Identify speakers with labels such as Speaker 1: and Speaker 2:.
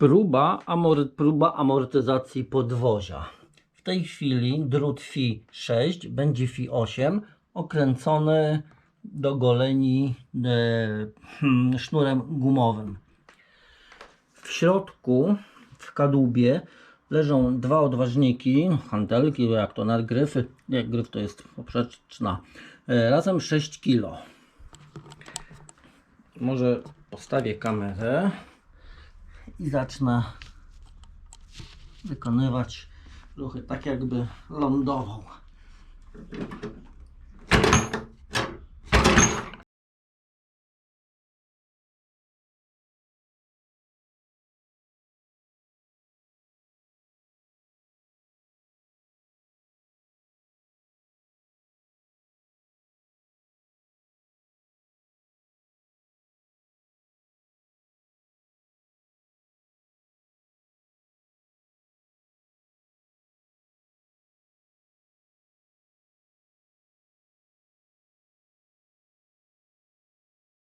Speaker 1: Próba, próba amortyzacji podwozia. W tej chwili drut FI 6 będzie FI 8 okręcony do goleni e, hmm, sznurem gumowym. W środku, w kadłubie, leżą dwa odważniki, hantelki, jak to na gryfy, nie, gryf to jest poprzeczna, e, razem 6 kg. Może postawię kamerę i zacznę wykonywać ruchy tak jakby lądował.